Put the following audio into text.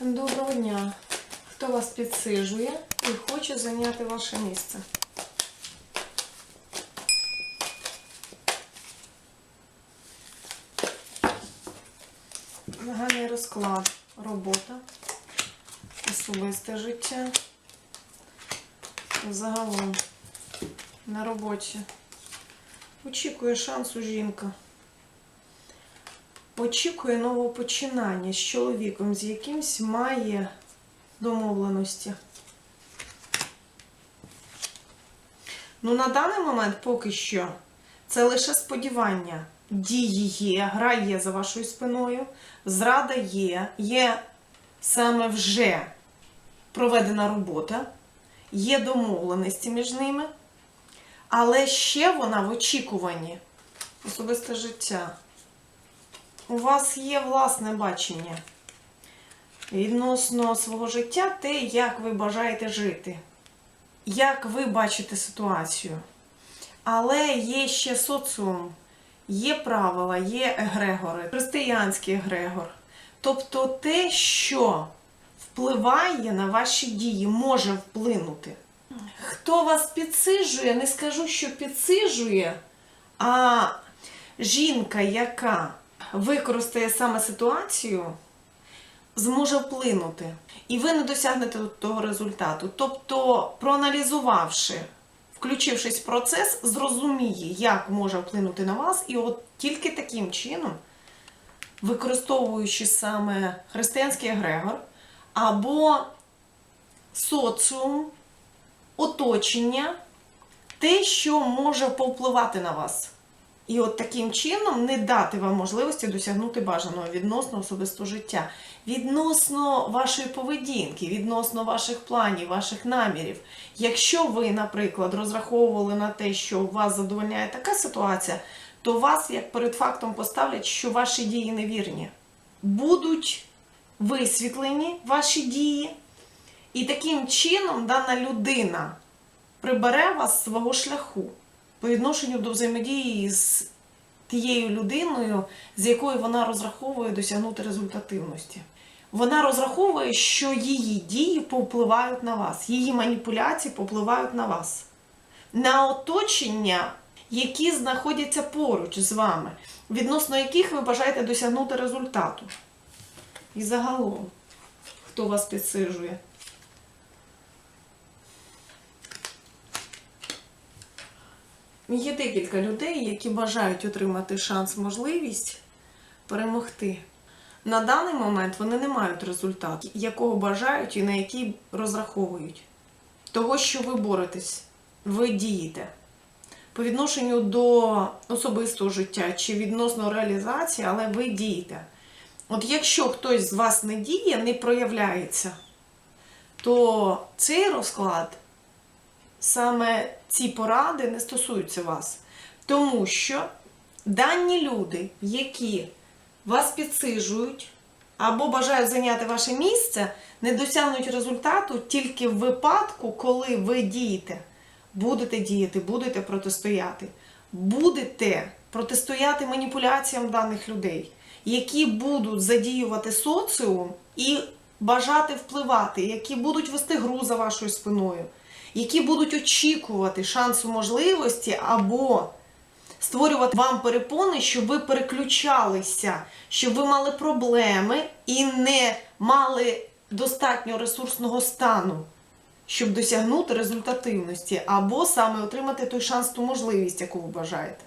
Доброго дня. Хто вас підсижує і хоче зайняти ваше місце? Загальний розклад. Робота, особисте життя. Загалом на роботі. Очікує шансу жінка. Очікує нового починання з чоловіком, з якимсь має домовленості. Ну, на даний момент поки що це лише сподівання. Дії є, гра є за вашою спиною, зрада є, є саме вже проведена робота, є домовленості між ними, але ще вона в очікуванні. Особисте життя. У вас є власне бачення відносно свого життя, те, як ви бажаєте жити, як ви бачите ситуацію. Але є ще соціум, є правила, є егрегори, християнський егрегор. Тобто те, що впливає на ваші дії, може вплинути. Хто вас підсижує, не скажу, що підсижує, а жінка, яка використає саме ситуацію, зможе вплинути. І ви не досягнете того результату. Тобто, проаналізувавши, включившись в процес, зрозуміє, як може вплинути на вас, і от тільки таким чином, використовуючи саме християнський егрегор, або соціум, оточення, те, що може повпливати на вас. І от таким чином не дати вам можливості досягнути бажаного відносно особистого життя, відносно вашої поведінки, відносно ваших планів, ваших намірів. Якщо ви, наприклад, розраховували на те, що вас задовольняє така ситуація, то вас як перед фактом поставлять, що ваші дії невірні. Будуть висвітлені ваші дії, і таким чином дана людина прибере вас з свого шляху по відношенню до взаємодії з тією людиною, з якою вона розраховує досягнути результативності. Вона розраховує, що її дії повпливають на вас, її маніпуляції повпливають на вас, на оточення, які знаходяться поруч з вами, відносно яких ви бажаєте досягнути результату. І загалом, хто вас підсижує. Є декілька людей, які бажають отримати шанс, можливість перемогти. На даний момент вони не мають результату, якого бажають і на який розраховують. Того, що ви боретесь, ви дієте. По відношенню до особистого життя чи відносно реалізації, але ви дієте. От якщо хтось з вас не діє, не проявляється, то цей розклад саме ці поради не стосуються вас. Тому що дані люди, які вас підсижують або бажають зайняти ваше місце, не досягнуть результату тільки в випадку, коли ви дієте. Будете діяти, будете протистояти. Будете протистояти маніпуляціям даних людей, які будуть задіювати соціум і бажати впливати, які будуть вести гру за вашою спиною які будуть очікувати шансу можливості або створювати вам перепони, щоб ви переключалися, щоб ви мали проблеми і не мали достатньо ресурсного стану, щоб досягнути результативності, або саме отримати той шанс, ту можливість, яку ви бажаєте.